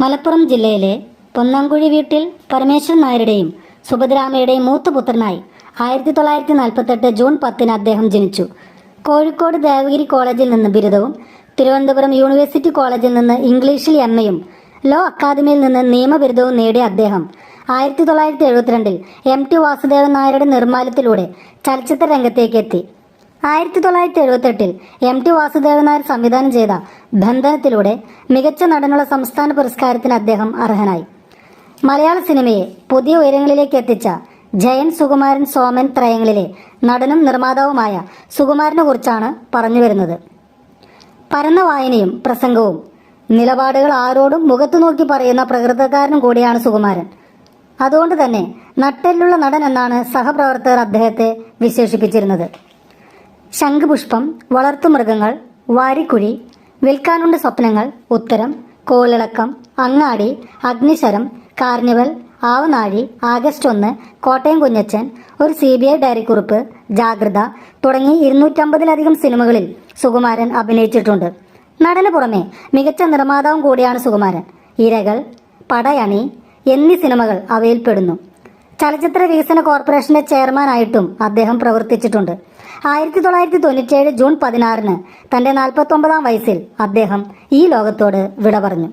മലപ്പുറം ജില്ലയിലെ പൊന്നാങ്കുഴി വീട്ടിൽ പരമേശ്വരൻ നായരുടെയും സുഭദ്രാമയുടെയും മൂത്തപുത്രനായി ആയിരത്തി തൊള്ളായിരത്തി നാൽപ്പത്തെട്ട് ജൂൺ പത്തിന് അദ്ദേഹം ജനിച്ചു. കോഴിക്കോട് ദേവഗിരി കോളേജിൽ നിന്ന് ബിരുദവും തിരുവനന്തപുരം യൂണിവേഴ്സിറ്റി കോളേജിൽ നിന്ന് ഇംഗ്ലീഷിൽ എം എയും ലോ അക്കാദമിയിൽ നിന്ന് നിയമബിരുദവും നേടിയ അദ്ദേഹം ആയിരത്തി തൊള്ളായിരത്തി എഴുപത്തിരണ്ടിൽ എം ടി വാസുദേവൻ നായരുടെ നിർമ്മാല്യത്തിലൂടെ ചലച്ചിത്ര രംഗത്തേക്ക് എത്തി. ആയിരത്തി തൊള്ളായിരത്തി എഴുപത്തെട്ടിൽ എം ടി വാസുദേവൻ നായർ സംവിധാനം ചെയ്ത ബന്ധനത്തിലൂടെ മികച്ച നടനുള്ള സംസ്ഥാന പുരസ്കാരത്തിന് അദ്ദേഹം അർഹനായി. മലയാള സിനിമയെ പുതിയ ഉയരങ്ങളിലേക്ക് എത്തിച്ച ജയൻ സുകുമാരൻ സോമൻ ത്രയങ്ങളിലെ നടനും നിർമ്മാതാവുമായ സുകുമാരനെ കുറിച്ചാണ് പറഞ്ഞു വരുന്നത്. പരന്ന വായനയും പ്രസംഗവും നിലപാടുകൾ ആരോടും മുഖത്തു നോക്കി പറയുന്ന പ്രകൃതക്കാരനും കൂടിയാണ് സുകുമാരൻ. അതുകൊണ്ട് തന്നെ നട്ടെല്ലുള്ള നടൻ എന്നാണ് സഹപ്രവർത്തകർ അദ്ദേഹത്തെ വിശേഷിപ്പിച്ചിരുന്നത്. ശംഖുപുഷ്പം വളർത്തുമൃഗങ്ങൾ വാരിക്കുഴി വിൽക്കാനുണ്ട് സ്വപ്നങ്ങൾ ഉത്തരം കോലിളക്കം അങ്ങാടി അഗ്നിശരം കാർണിവൽ ആവനാഴി ആഗസ്റ്റ് ഒന്ന് കോട്ടയം കുഞ്ഞച്ചൻ ഒരു സി ബി ഐ ഡയറിക്കുറിപ്പ് ജാഗ്രത തുടങ്ങി ഇരുന്നൂറ്റമ്പതിലധികം സിനിമകളിൽ സുകുമാരൻ അഭിനയിച്ചിട്ടുണ്ട്. നടന് പുറമെ മികച്ച നിർമ്മാതാവും കൂടിയാണ് സുകുമാരൻ. ഇരകൾ പടയണി എന്നീ സിനിമകൾ അവയിൽപ്പെടുന്നു. ചലച്ചിത്ര വികസന കോർപ്പറേഷന്റെ ചെയർമാനായിട്ടും അദ്ദേഹം പ്രവർത്തിച്ചിട്ടുണ്ട്. ആയിരത്തി തൊള്ളായിരത്തി തൊണ്ണൂറ്റേഴ് ജൂൺ പതിനാറിന് തന്റെ നാൽപ്പത്തൊമ്പതാം വയസ്സിൽ അദ്ദേഹം ഈ ലോകത്തോട് വിട പറഞ്ഞു.